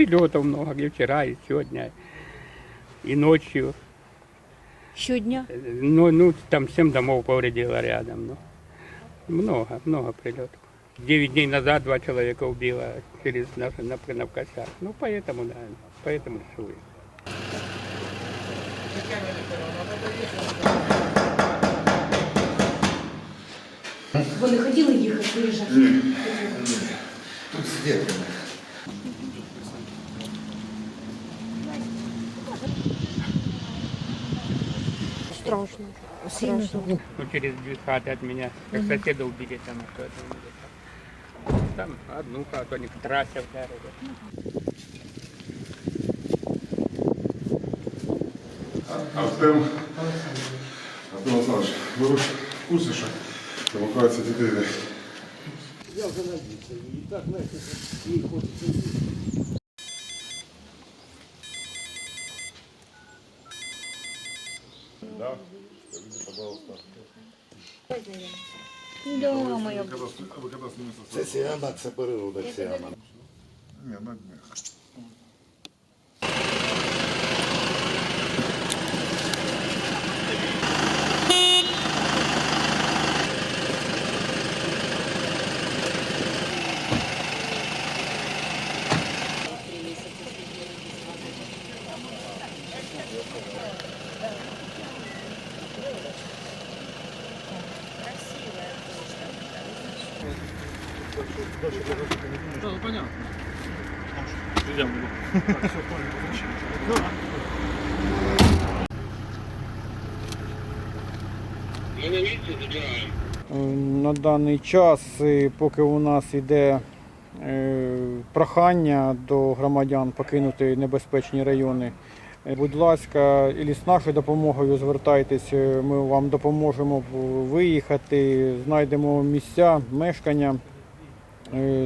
прилетов много, и вчера, и сегодня, и ночью. Щодня. Ну, ну там семь домов повредило рядом. Ну. Много, много прилетов. Девять дней назад два человека убило через наш на, на косяк. Ну, поэтому, да, поэтому рисую. Вони хотіли їхати, виїжджати? Тут с детками. Страшно. Страшно. Ну, через две хаты от меня, как соседа убили там, а кто это убили. Там одну хату, они в трассе вдарили. Артем, Артем Олександрович, ви ж в курсі, що евакуація дітей йде? Да, скажите, пожалуйста. Да, моя. Вы когда, з ними Це Сіана, це переродок Сіана. Ні, на днях. На даний час, е, поки у нас йде е, прохання до громадян покинути небезпечні райони, е, будь ласка, і з нашою допомогою звертайтесь, ми вам допоможемо виїхати, знайдемо місця, мешкання,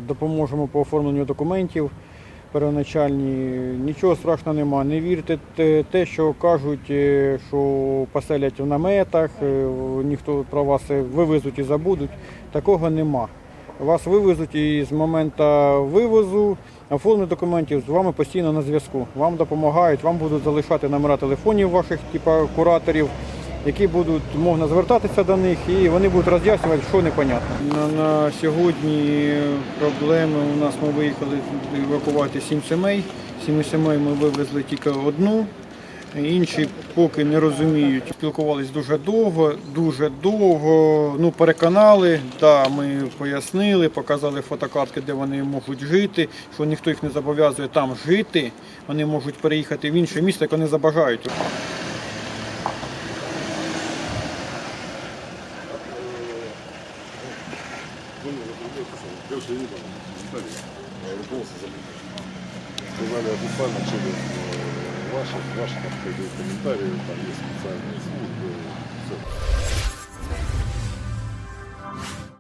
допоможемо по оформленню документів первоначальні. Нічого страшного нема. Не вірте те- що кажуть, е, що поселять в наметах, е, ніхто про вас вивезуть і забудуть. Такого нема. Вас вивезуть і з моменту вивозу, оформлення документів з вами постійно на зв'язку. Вам допомагають, вам будуть залишати номера телефонів ваших, типа кураторів, які будуть можна звертатися до них, і вони будуть роз'яснювати, що непонятно. На, на сьогодні проблеми у нас ми виїхали евакувати сім сімей. Сіми сімей ми вивезли тільки одну. Інші поки не розуміють. Спілкувались дуже довго, дуже довго. Ну, переконали, да, ми пояснили, показали фотокартки, де вони можуть жити, що ніхто їх не зобов'язує там жити. Вони можуть переїхати в інше місто, як вони забажають. Девушка, я не помню, комментарий. Руководство забыто. Сказали официально через э, ваши, ваши там какие-то комментарии, там есть специальные службы. Все.